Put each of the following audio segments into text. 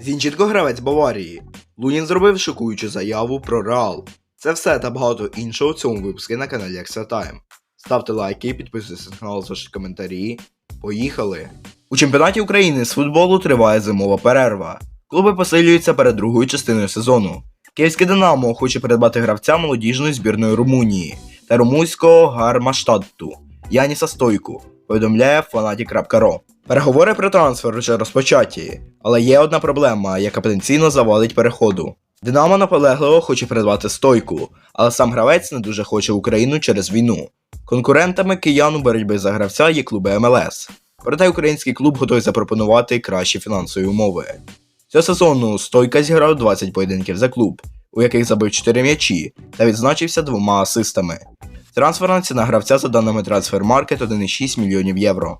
Зінченко гравець Баварії. Лунін зробив шокуючу заяву про Реал. Це все та багато іншого в цьому випуску на каналі Extra Time. Ставте лайки, підписуйтесь на канал, залиште коментарі. Поїхали! У чемпіонаті України з футболу триває зимова перерва. Клуби посилюються перед другою частиною сезону. Київське Динамо хоче придбати гравця молодіжної збірної Румунії та румунського гармаштадту Яніса Стойку, повідомляє Fanatic.ro. Переговори про трансфер вже розпочаті, але є одна проблема, яка потенційно завалить переходу. Динамо наполегливо хоче придбати стойку, але сам гравець не дуже хоче Україну через війну. Конкурентами киян у боротьби за гравця є клуби МЛС. Проте український клуб готовий запропонувати кращі фінансові умови. Цього сезону стойка зіграв 20 поєдинків за клуб, у яких забив 4 м'ячі та відзначився двома асистами. Трансферна ціна гравця за даними Transfermarkt 1,6 мільйонів євро.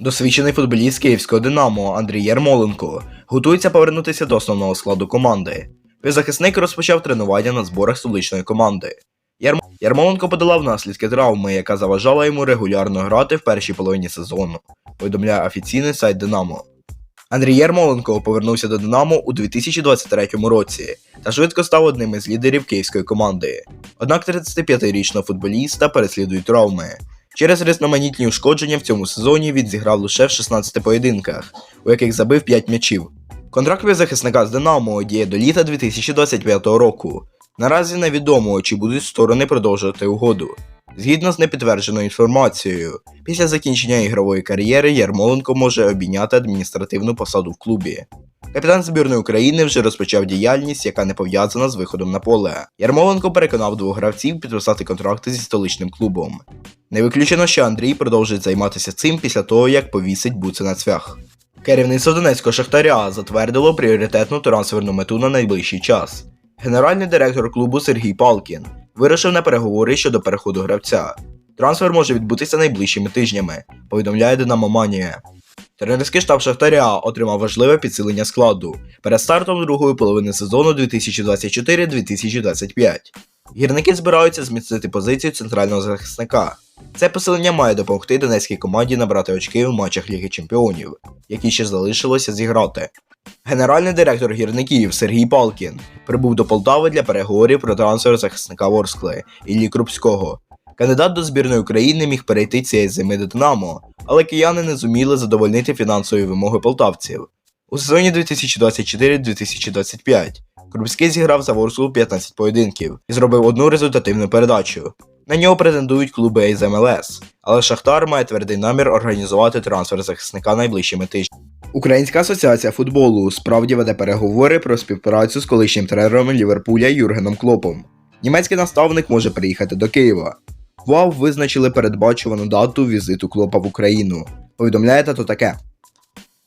Досвідчений футболіст київського Динамо Андрій Ярмоленко готується повернутися до основного складу команди. Півзахисник розпочав тренування на зборах столичної команди. Ярм... Ярмоленко подолав наслідки травми, яка заважала йому регулярно грати в першій половині сезону, повідомляє офіційний сайт Динамо. Андрій Ярмоленко повернувся до Динамо у 2023 році та швидко став одним із лідерів київської команди. Однак 35-річного футболіста переслідують травми. Через різноманітні ушкодження в цьому сезоні він зіграв лише в 16 поєдинках, у яких забив 5 м'ячів. Контракт від захисника з Динамо діє до літа 2025 року. Наразі невідомо, чи будуть сторони продовжувати угоду. Згідно з непідтвердженою інформацією, після закінчення ігрової кар'єри Ярмоленко може обійняти адміністративну посаду в клубі. Капітан збірної України вже розпочав діяльність, яка не пов'язана з виходом на поле. Ярмоленко переконав двох гравців підписати контракти зі столичним клубом. Не виключено, що Андрій продовжить займатися цим після того, як повісить буци на цвях. Керівництво Донецького Шахтаря затвердило пріоритетну трансферну мету на найближчий час. Генеральний директор клубу Сергій Палкін вирішив на переговори щодо переходу гравця. Трансфер може відбутися найближчими тижнями, повідомляє Динамо Манія. Тренерський штаб Шахтаря отримав важливе підсилення складу перед стартом другої половини сезону 2024-2025. Гірники збираються зміцнити позицію центрального захисника. Це посилення має допомогти донецькій команді набрати очки у матчах Ліги Чемпіонів, які ще залишилося зіграти. Генеральний директор гірників Сергій Палкін прибув до Полтави для переговорів про трансфер захисника Ворскли Іллі Крупського. Кандидат до збірної України міг перейти цієї зими до Динамо, але кияни не зуміли задовольнити фінансові вимоги полтавців. У сезоні 2024-2025 Крупський зіграв за Ворсклу 15 поєдинків і зробив одну результативну передачу. На нього претендують клуби із МЛС, але Шахтар має твердий намір організувати трансфер захисника найближчими тижнями. Українська асоціація футболу справді веде переговори про співпрацю з колишнім тренером Ліверпуля Юргеном Клопом. Німецький наставник може приїхати до Києва. ВАВ визначили передбачувану дату візиту Клопа в Україну. Повідомляє то таке.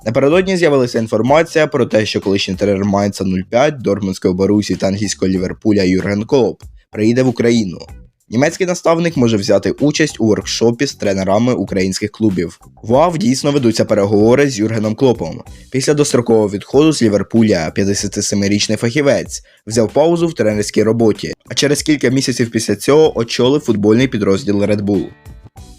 Напередодні з'явилася інформація про те, що колишній тренер Майнца 05, Дортмундської Борусі та англійського Ліверпуля Юрген Клоп приїде в Україну. Німецький наставник може взяти участь у воркшопі з тренерами українських клубів. В УАВ дійсно ведуться переговори з Юргеном Клопом. Після дострокового відходу з Ліверпуля 57-річний фахівець взяв паузу в тренерській роботі, а через кілька місяців після цього очолив футбольний підрозділ Red Bull.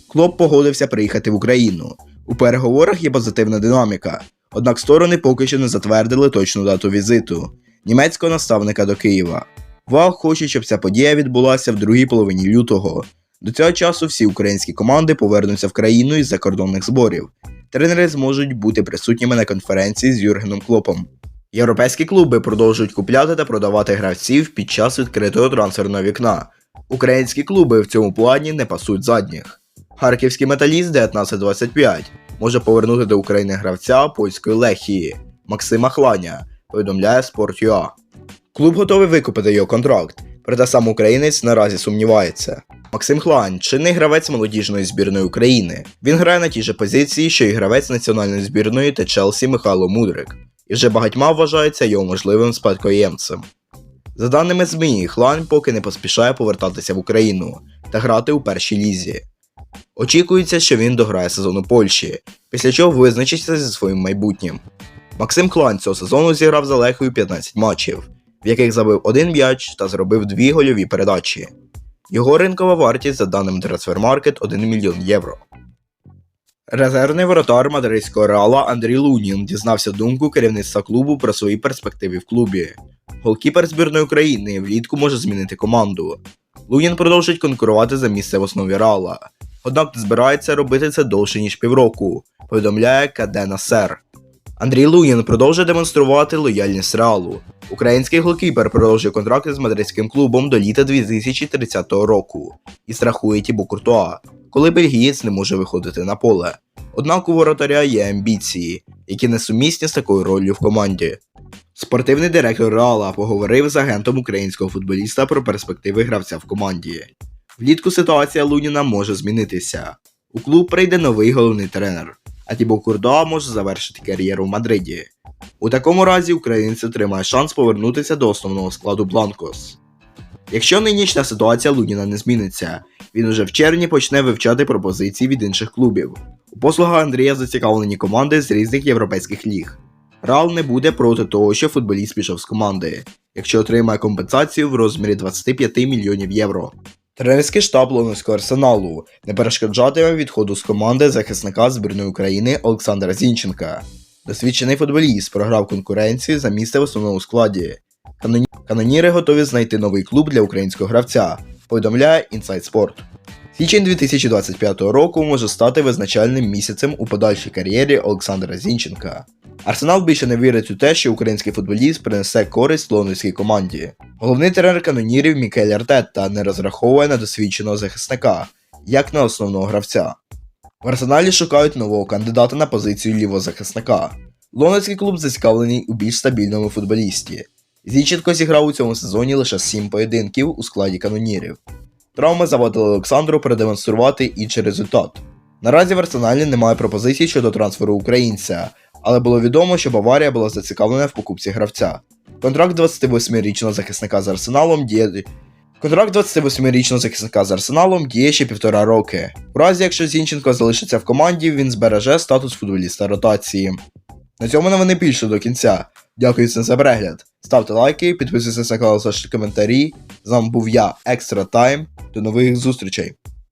Клоп погодився приїхати в Україну. У переговорах є позитивна динаміка, однак сторони поки що не затвердили точну дату візиту німецького наставника до Києва. ВАГ хоче, щоб ця подія відбулася в другій половині лютого. До цього часу всі українські команди повернуться в країну із закордонних зборів. Тренери зможуть бути присутніми на конференції з Юргеном Клопом. Європейські клуби продовжують купляти та продавати гравців під час відкритого трансферного вікна. Українські клуби в цьому плані не пасуть задніх. Харківський металіст 1925 може повернути до України гравця польської лехії Максима Хланя, повідомляє Sport.ua. Клуб готовий викупити його контракт, проте сам українець наразі сумнівається. Максим Хлань чинний гравець молодіжної збірної України. Він грає на тій же позиції, що й гравець національної збірної та Челсі Михайло Мудрик, і вже багатьма вважається його можливим спадкоємцем. За даними ЗМІ, Хлань поки не поспішає повертатися в Україну та грати у першій лізі. Очікується, що він дограє сезон у Польщі, після чого визначиться зі своїм майбутнім. Максим Клань цього сезону зіграв за Лехою 15 матчів, в яких забив один м'яч та зробив дві гольові передачі. Його ринкова вартість за даними Transfermarkt 1 мільйон євро. Резервний воротар мадридського реала Андрій Лунін дізнався думку керівництва клубу про свої перспективи в клубі. Голкіпер збірної України влітку може змінити команду. Лунін продовжить конкурувати за місце в основі реала. Однак збирається робити це довше ніж півроку, повідомляє КД Насер. Андрій Лунін продовжує демонструвати лояльність реалу. Український голкіпер продовжує контракт з мадридським клубом до літа 2030 року і страхує Тібу Куртуа, коли бельгієць не може виходити на поле. Однак у воротаря є амбіції, які несумісні з такою роллю в команді. Спортивний директор Реала поговорив з агентом українського футболіста про перспективи гравця в команді. Влітку ситуація Луніна може змінитися. У клуб прийде новий головний тренер, а Тібо Курдоа може завершити кар'єру в Мадриді. У такому разі українець отримає шанс повернутися до основного складу Бланкос. Якщо нинішня ситуація Луніна не зміниться, він уже в червні почне вивчати пропозиції від інших клубів. У послугах Андрія зацікавлені команди з різних європейських ліг. Реал не буде проти того, що футболіст пішов з команди, якщо отримає компенсацію в розмірі 25 мільйонів євро. Тренерський штаб лондонського арсеналу не перешкоджатиме відходу з команди захисника збірної України Олександра Зінченка. Досвідчений футболіст програв конкуренцію за місце в основному складі. Каноні... Каноніри готові знайти новий клуб для українського гравця, повідомляє Inside Sport. Січень 2025 року може стати визначальним місяцем у подальшій кар'єрі Олександра Зінченка. Арсенал більше не вірить у те, що український футболіст принесе користь лондонській команді. Головний тренер канонірів Мікель Артетта не розраховує на досвідченого захисника, як на основного гравця. В арсеналі шукають нового кандидата на позицію лівого захисника. Лондонський клуб зацікавлений у більш стабільному футболісті. Зінченко зіграв у цьому сезоні лише 7 поєдинків у складі канонірів. Травми завадили Олександру продемонструвати інший результат. Наразі в арсеналі немає пропозицій щодо трансферу українця, але було відомо, що Баварія була зацікавлена в покупці гравця. Контракт 28-річного захисника з арсеналом діє. Контракт 28-річного захисника з арсеналом діє ще півтора роки. У разі, якщо Зінченко залишиться в команді, він збереже статус футболіста ротації. На цьому новини більше до кінця. Дякую всім за перегляд. Ставте лайки, підписуйтесь на канал, залишайте коментарі. З вами був я, Екстра Тайм. До нових зустрічей!